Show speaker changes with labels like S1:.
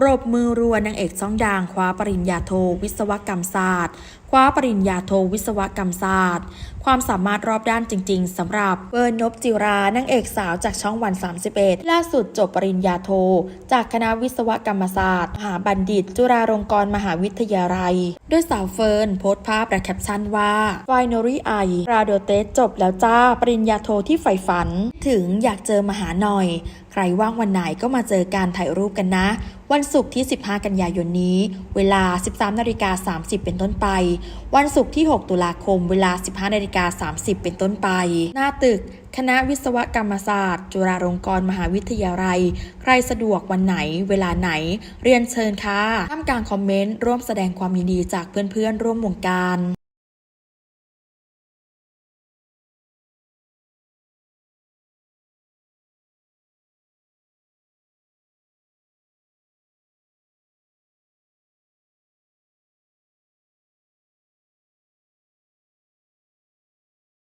S1: ปรบมือรัวนางเอกช่องดังคว้าปริญญาโทวิศวกรรมศาสตร์ คว้าปริญญาโทวิศวกรรมศาสตร์ ความสามารถรอบด้านจริง ๆสำหรับเฟิร์นนบจิรานางเอกสาวจากช่องวัน 31 ล่าสุดจบปริญญาโท จากคณะวิศวกรรมศาสตร์มหาบัณฑิต จุฬาลงกรณ์มหาวิทยาลัย ด้วยสาวเฟิร์นโพสต์ภาพและแคปชั่นว่า Finally I graduate จบแล้วจ้าปริญญาโทที่ใฝ่ฝัน ถึงอยากเจอมาหาหน่อย ใครว่างวันไหนก็มาเจอการถ่ายรูปกันนะ วันศุกร์ที่ 15 กันยายนนี้ เวลา 13นาฬิกา30 เป็นต้นไปวันศุกร์ที่ 6 ตุลาคม เวลา 15นาฬิกา30 เป็นต้นไป หน้าตึก คณะวิศวกรรมศาสตร์ จุฬาลงกรณ์มหาวิทยาลัย ใครสะดวกวันไหน เวลาไหน เรียนเชิญค่ะท่ามกลางคอมเมนต์ ร่วมแสดงความยินดีจากเพื่อนๆ ร่วมวงการ